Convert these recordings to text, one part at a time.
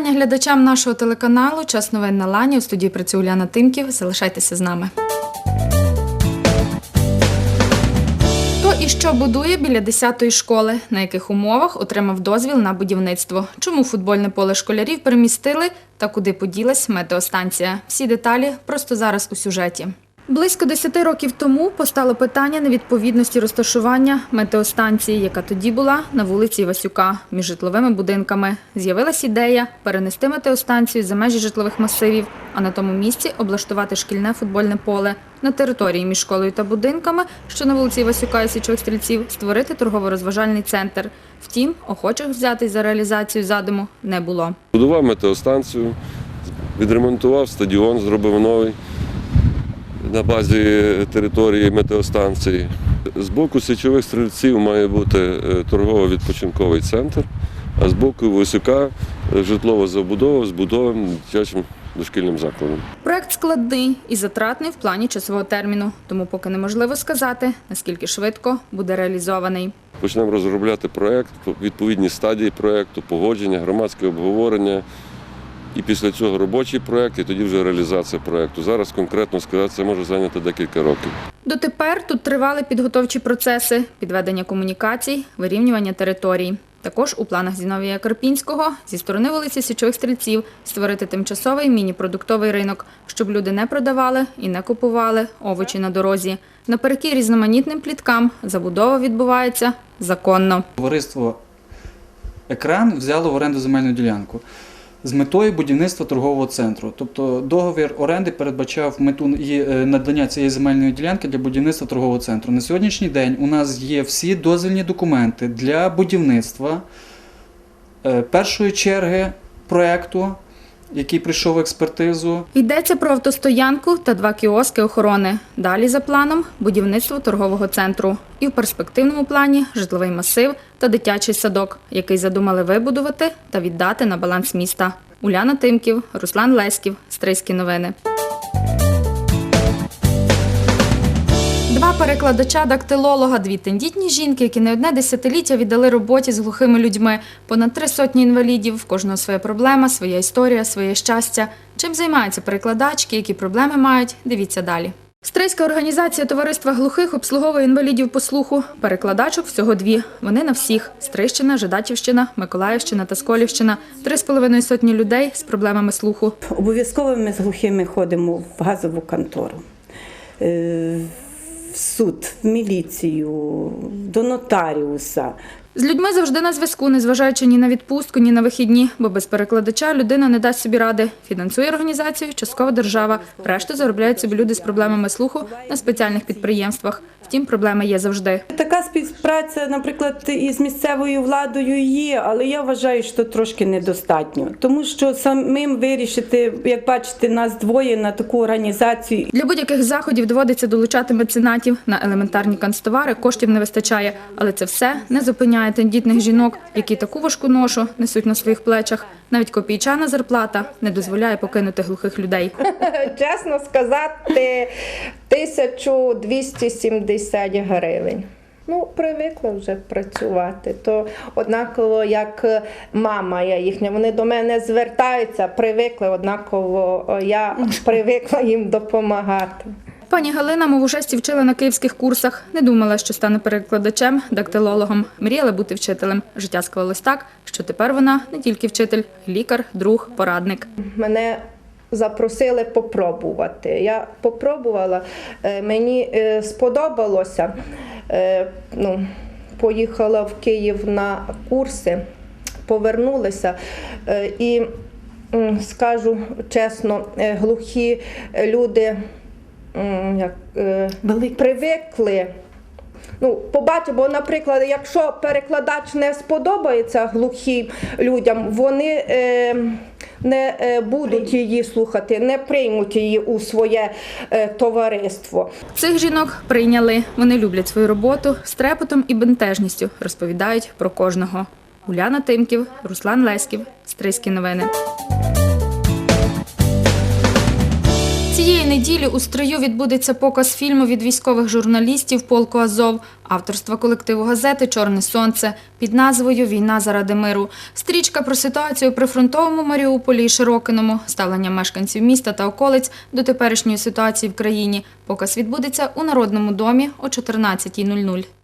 вітання глядачам нашого телеканалу. Час новин на лані. У студії працює Уляна Тимків. Залишайтеся з нами. І що будує біля 10-ї школи? На яких умовах отримав дозвіл на будівництво? Чому футбольне поле школярів перемістили та куди поділась метеостанція? Всі деталі просто зараз у сюжеті. Близько 10 років тому постало питання невідповідності розташування метеостанції, яка тоді була на вулиці Івасюка між житловими будинками. З'явилась ідея перенести метеостанцію за межі житлових масивів, а на тому місці облаштувати шкільне футбольне поле. На території між школою та будинками, що на вулиці Івасюка і Січових стрільців, створити торгово-розважальний центр. Втім, охочих взятись за реалізацію задуму не було. Будував метеостанцію, відремонтував стадіон, зробив новий на базі території метеостанції. З боку січових стрільців має бути е, торгово-відпочинковий центр, а з боку Висока е, житлова забудова з будовим дитячим дошкільним закладом. Проект складний і затратний в плані часового терміну, тому поки неможливо сказати, наскільки швидко буде реалізований. Почнемо розробляти проєкт, відповідні стадії проєкту, погодження, громадське обговорення. І після цього робочий проєкт, і тоді вже реалізація проєкту. Зараз конкретно сказати, це може зайняти декілька років. Дотепер тут тривали підготовчі процеси, підведення комунікацій, вирівнювання територій. Також у планах Зіновія Карпінського зі сторони вулиці Січових Стрільців створити тимчасовий міні-продуктовий ринок, щоб люди не продавали і не купували овочі на дорозі. Наперекір різноманітним пліткам забудова відбувається законно. Товариство Екран взяло в оренду земельну ділянку з метою будівництва торгового центру. Тобто договір оренди передбачав мету е, надання цієї земельної ділянки для будівництва торгового центру. На сьогоднішній день у нас є всі дозвільні документи для будівництва е, першої черги проекту, який прийшов експертизу. Йдеться про автостоянку та два кіоски охорони. Далі за планом будівництво торгового центру. І в перспективному плані житловий масив та дитячий садок, який задумали вибудувати та віддати на баланс міста. Уляна Тимків, Руслан Леськів, Стрийські новини. Два перекладача дактилолога, дві тендітні жінки, які не одне десятиліття віддали роботі з глухими людьми. Понад три сотні інвалідів, в кожного своя проблема, своя історія, своє щастя. Чим займаються перекладачки, які проблеми мають, дивіться далі. Стрийська організація товариства глухих обслуговує інвалідів по слуху. Перекладачок всього дві. Вони на всіх: Стрищина, Жидачівщина, Миколаївщина та Сколівщина. Три з половиною сотні людей з проблемами слуху. Обов'язково ми з глухими ходимо в газову контору, е, в суд, в міліцію, до нотаріуса. З людьми завжди на зв'язку, незважаючи ні на відпустку, ні на вихідні, бо без перекладача людина не дасть собі ради. Фінансує організацію часткова держава. Решту заробляють собі люди з проблемами слуху на спеціальних підприємствах. Втім, проблеми є завжди. Така співпраця, наприклад, із місцевою владою є, але я вважаю, що трошки недостатньо, тому що самим вирішити, як бачите, нас двоє на таку організацію. Для будь-яких заходів доводиться долучати меценатів. На елементарні канцтовари коштів не вистачає, але це все не зупиняє тендітних жінок, які таку важку ношу несуть на своїх плечах. Навіть копійчана зарплата не дозволяє покинути глухих людей. чесно сказати, 1270 гривень. Ну, привикла вже працювати. То однаково, як мама я їхня, вони до мене звертаються, привикли, однаково я привикла їм допомагати. Пані Галина мову жестів вчила на київських курсах. Не думала, що стане перекладачем, дактилологом. Мріяла бути вчителем. Життя склалось так, що тепер вона не тільки вчитель, лікар, друг, порадник. Мене запросили попробувати. Я попробувала, е, мені е, сподобалося. Е, Ну, поїхала в Київ на курси, повернулася і скажу чесно, глухі люди як, привикли. Ну, побачу, бо, наприклад, якщо перекладач не сподобається глухим людям, вони е, не е, будуть її слухати, не приймуть її у своє е, товариство. Цих жінок прийняли. Вони люблять свою роботу з трепетом і бентежністю. Розповідають про кожного. Уляна Тимків, Руслан Леськів, Стрийські новини. Цієї неділі у строю відбудеться показ фільму від військових журналістів полку Азов, авторства колективу газети Чорне сонце під назвою Війна заради миру. Стрічка про ситуацію при фронтовому Маріуполі і Широкиному, ставлення мешканців міста та околиць до теперішньої ситуації в країні. Показ відбудеться у Народному домі о 14.00.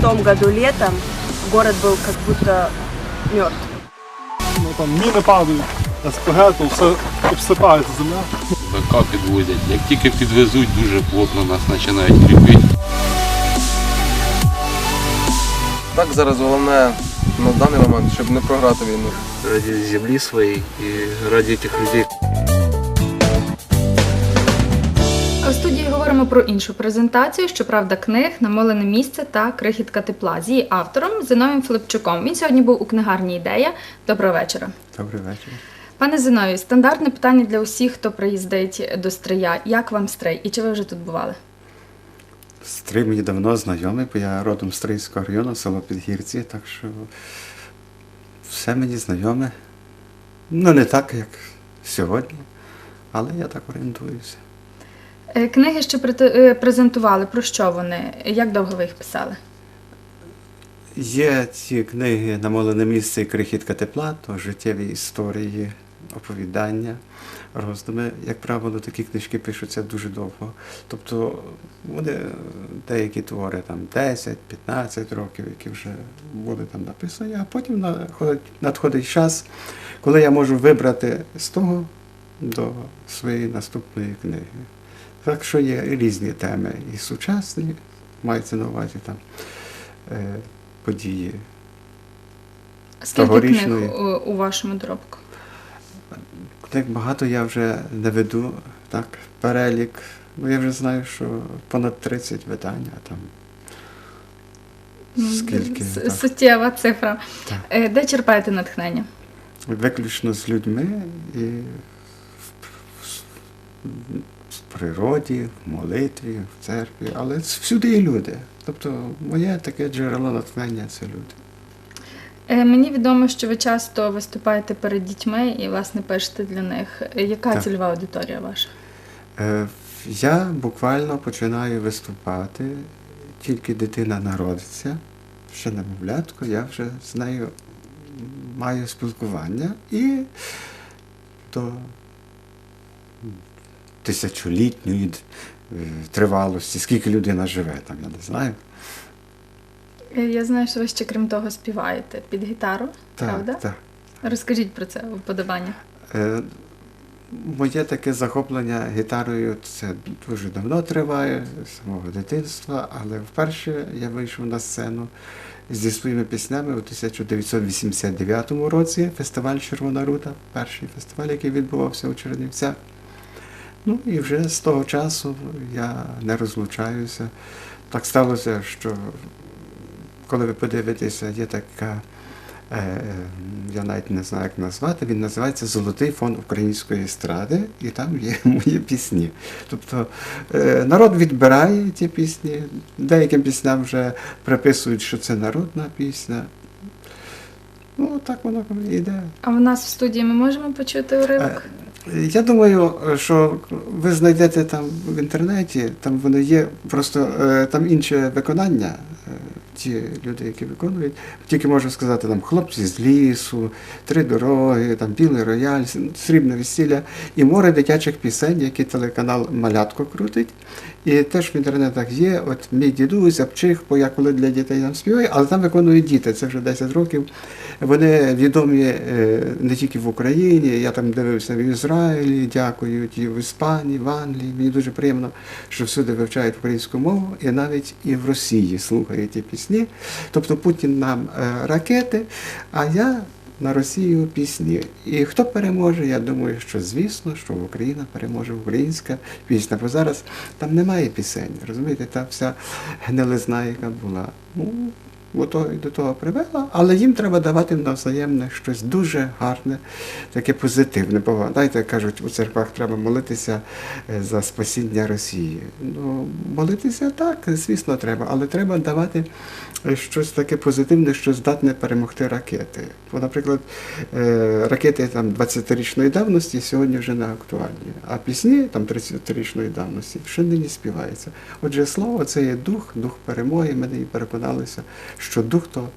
том году летом город был как будто мертв. Ну там міни падають, СПГ, то все обсипається земля. БК підвозять. Як тільки підвезуть, дуже плотно нас починають кріпити. Так зараз головне на даний момент, щоб не програти війну. Раді землі своєї і раді тих людей. А в студії говоримо про іншу презентацію, щоправда, книг Намолене місце та крихітка тепла з її автором Зиновієм Филипчуком. Він сьогодні був у книгарні ідея. Доброго вечора. Добрий вечір. Пане Зиновію, стандартне питання для усіх, хто приїздить до Стрия. Як вам стрий? І чи ви вже тут бували? Стрий мені давно знайомий, бо я родом з Стрийського району, село Підгірці, так що все мені знайоме. Ну, не так, як сьогодні, але я так орієнтуюся. Е, Книги, що е, презентували, про що вони? Як довго ви їх писали? Є ці книги Намолене місце і крихітка тепла, то життєві історії, оповідання, роздуми. Як правило, такі книжки пишуться дуже довго. Тобто вони е, деякі твори там 10-15 років, які вже були там написані, а потім надходить час, коли я можу вибрати з того до своєї наступної книги. Так що є різні теми і сучасні, мається на увазі там е, події. Скільки книг у, вашому доробку? Так багато я вже не веду, так, перелік. Ну, я вже знаю, що понад 30 видань, а там скільки. С- Суттєва цифра. Так. Е, Де черпаєте натхнення? Виключно з людьми і в, природі, в молитві, в церкві, але всюди є люди. Тобто моє таке джерело натхнення це люди. Е, Мені відомо, що ви часто виступаєте перед дітьми і власне пишете для них. Яка Так. цільова аудиторія ваша? Е, Я буквально починаю виступати, тільки дитина народиться, ще немовлятко, я вже з нею маю спілкування і до тисячолітньої е, тривалості, скільки людина живе там, я не знаю. Е, Я знаю, що ви ще крім того співаєте під гітару, правда? Так, так. Розкажіть про це вподобання. Е, Моє таке захоплення гітарою це дуже давно триває, з самого дитинства, але вперше я вийшов на сцену зі своїми піснями у 1989 році. Фестиваль Червона рута, перший фестиваль, який відбувався у Чернівцях. Ну і вже з того часу я не розлучаюся. Так сталося, що коли ви подивитеся, є така Е, я навіть не знаю, як назвати, він називається Золотий фонд української естради, і там є мої пісні. Тобто е, народ відбирає ті пісні, деяким пісням вже приписують, що це народна пісня. Ну, так воно йде. А в нас в студії ми можемо почути уривок? Я думаю, що ви знайдете там в інтернеті, там воно є, просто е, там інше виконання. Ті люди, які виконують, тільки можу сказати там хлопці з лісу, три дороги, там білий рояль, срібне весілля і море дитячих пісень, які телеканал Малятко крутить. І теж в інтернетах є. От мій дідусь, Апчих, бо я коли для дітей там співаю, але там виконують діти, це вже 10 років. Вони відомі е, не тільки в Україні, я там дивився в Ізраїлі, дякують, і в Іспанії, в Англії. Мені дуже приємно, що всюди вивчають українську мову, і навіть і в Росії слухають ті пісні. Тобто Путін нам е, ракети, а я на Росію пісні. І хто переможе, я думаю, що звісно, що Україна переможе українська пісня. Бо зараз там немає пісень, розумієте, та вся гнилизна, яка була. Ну, до того привела, але їм треба давати навзаємне щось дуже гарне, таке позитивне. Бо знаєте, кажуть, у церквах треба молитися е, за спасіння Росії. Ну, молитися так, звісно, треба, але треба давати е, щось таке позитивне, що здатне перемогти ракети. Бо, наприклад, е, ракети там 20-річної давності сьогодні вже не актуальні, а пісні там 30-річної давності ще нині співаються. Отже, слово це є дух, дух перемоги. Ми нині переконалися, що дух то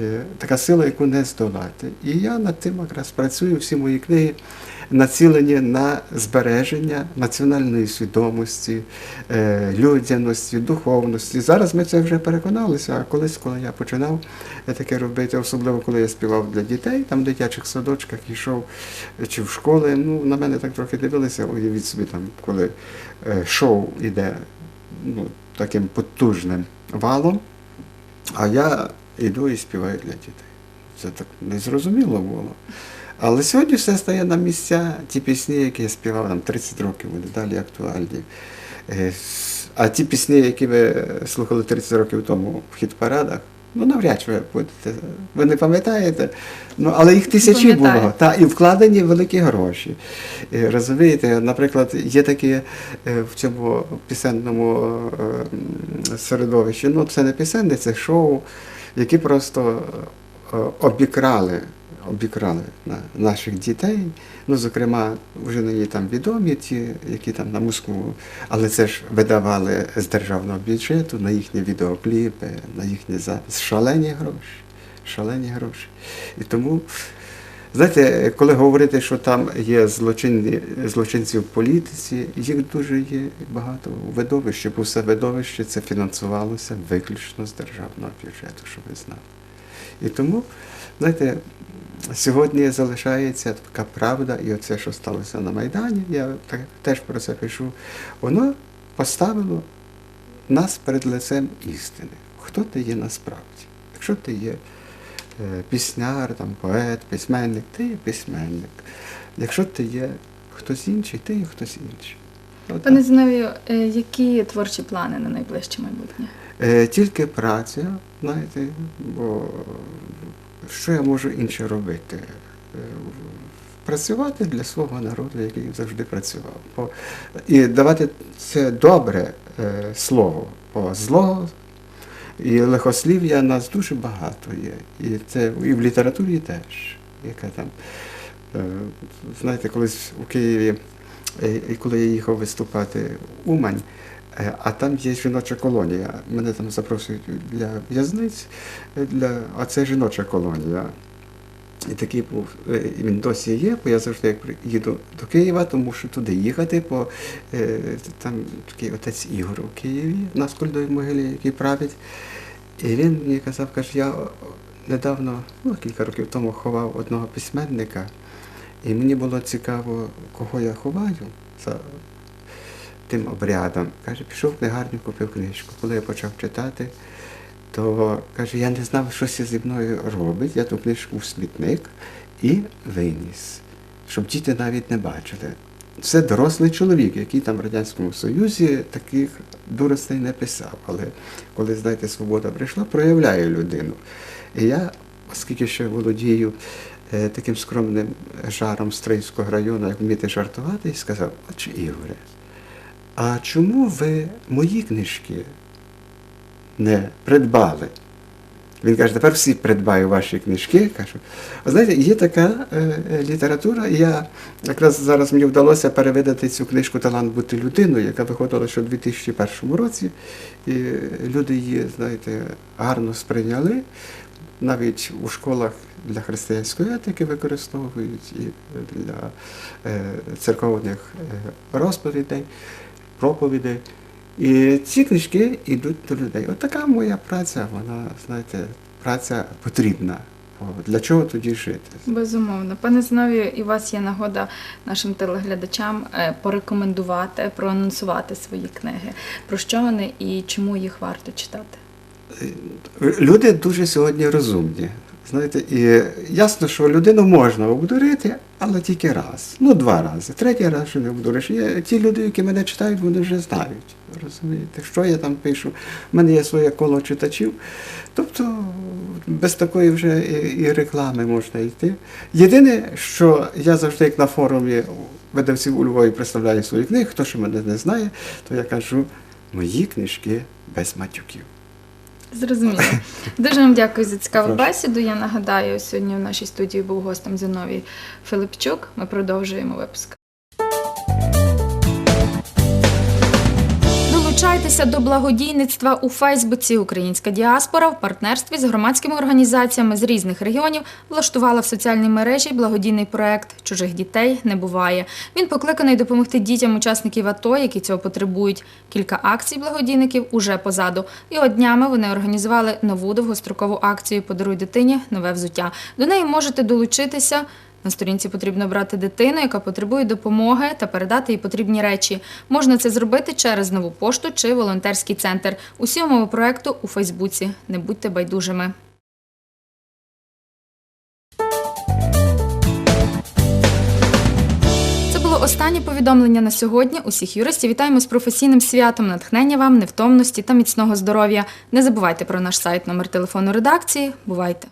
е, така сила, яку не здолати. І я над тим якраз працюю. Всі мої книги націлені на збереження національної свідомості, е, людяності, духовності. Зараз ми це вже переконалися. А колись, коли я починав е, таке робити, особливо коли я співав для дітей, там в дитячих садочках йшов чи в школи, ну на мене так трохи дивилися, уявіть собі, там, коли шоу іде ну, таким потужним валом, а я йду і співаю для дітей. Це так незрозуміло було. Але сьогодні все стає на місця. Ті пісні, які я співав там 30 років, вони далі актуальні. Е, А ті пісні, які ми слухали 30 років тому в хіт-парадах, ну навряд чи ви будете. Ви не пам'ятаєте, ну, але їх тисячі Пам'ятаю. було. Та, і вкладені великі гроші. І, Розумієте, наприклад, є такі е, в цьому пісенному е, середовищі. Ну, це не пісенне, це шоу, які просто е, обікрали, обікрали на наших дітей. Ну, зокрема, вже нині там відомі ті, які там на Москву, але це ж видавали з державного бюджету на їхні відеокліпи, на їхні записи. Шалені гроші. Шалені гроші. І тому, знаєте, коли говорити, що там є злочинні, злочинці в політиці, їх дуже є багато у бо все видовище це фінансувалося виключно з державного бюджету, щоб ви знали. І тому, знаєте, сьогодні залишається така правда, і оце, що сталося на Майдані, я теж про це пишу, воно поставило нас перед лицем істини. Хто ти є насправді? Якщо ти є е, пісняр, там, поет, письменник, ти є письменник. Якщо ти є хтось інший, ти є хтось інший. Отак. Пане Зиновію, е, які творчі плани на найближче майбутнє? Е, Тільки праця, знаєте, бо що я можу інше робити? Е, Працювати для свого народу, який завжди працював. І давати це добре слово, бо злого і лихослів'я нас дуже багато є. І це і в літературі теж. Яка там, знаєте, колись у Києві, і коли я їхав виступати в Умань, Е, А там є жіноча колонія. Мене там запрошують для в'язниць, е, для... а це жіноча колонія. І такий був, е, і він досі є, бо я завжди як їду до Києва, то мушу туди їхати, бо е, там такий отець Ігор у Києві, на Скольдовій могилі, який править. І він мені казав, каже, я недавно, ну, кілька років тому ховав одного письменника, і мені було цікаво, кого я ховаю за тим обрядом. Каже, пішов в книгарню, купив книжку. Коли я почав читати, то каже, я не знав, що це зі мною робить. Я ту книжку в смітник і виніс, щоб діти навіть не бачили. Це дорослий чоловік, який там в Радянському Союзі таких дуростей не писав. Але коли, знаєте, свобода прийшла, проявляє людину. І я, оскільки ще володію таким скромним жаром Стрийського району, як вміти жартувати, і сказав, отче Ігоре, а чому ви мої книжки не придбали? Він каже, тепер всі придбаю ваші книжки. Кажу, знаєте, є така е, е, література. Я якраз зараз мені вдалося перевидати цю книжку Талант бути людиною, яка виходила ще у 2001 році. І люди її, знаєте, гарно сприйняли. Навіть у школах для християнської етики використовують і для е, церковних е, розповідей, проповідей. І ці книжки йдуть до людей. От така моя праця, вона, знаєте, праця потрібна. Для чого тоді жити? Безумовно. Пане Зиновію, і у вас є нагода нашим телеглядачам е, порекомендувати, проанонсувати свої книги. Про що вони і чому їх варто читати? Люди дуже сьогодні розумні. Знаєте, і ясно, що людину можна обдурити, але тільки раз. Ну, два рази. Третій раз що не обдуриш. Є ті люди, які мене читають, вони вже знають. Розумієте, що я там пишу. У мене є своє коло читачів. Тобто без такої вже і, і реклами можна йти. Єдине, що я завжди, як на форумі видавців у Львові представляю свої книги, хто ще мене не знає, то я кажу, мої книжки без матюків. Зрозуміло. Дуже вам дякую за цікаву Прошу. бесіду. Я нагадаю, сьогодні в нашій студії був гостем Зиновій Филипчук. Ми продовжуємо випуск. Долучайтеся до благодійництва у Фейсбуці. Українська діаспора в партнерстві з громадськими організаціями з різних регіонів влаштувала в соціальній мережі благодійний проект Чужих дітей не буває. Він покликаний допомогти дітям учасників АТО, які цього потребують. Кілька акцій благодійників уже позаду. І от днями вони організували нову довгострокову акцію Подаруй дитині нове взуття. До неї можете долучитися. На сторінці потрібно брати дитину, яка потребує допомоги, та передати їй потрібні речі. Можна це зробити через нову пошту чи волонтерський центр. Усі умови проекту у Фейсбуці. Не будьте байдужими. Останнє повідомлення на сьогодні. Усіх юристів вітаємо з професійним святом, натхнення вам, невтомності та міцного здоров'я. Не забувайте про наш сайт, номер телефону редакції. Бувайте!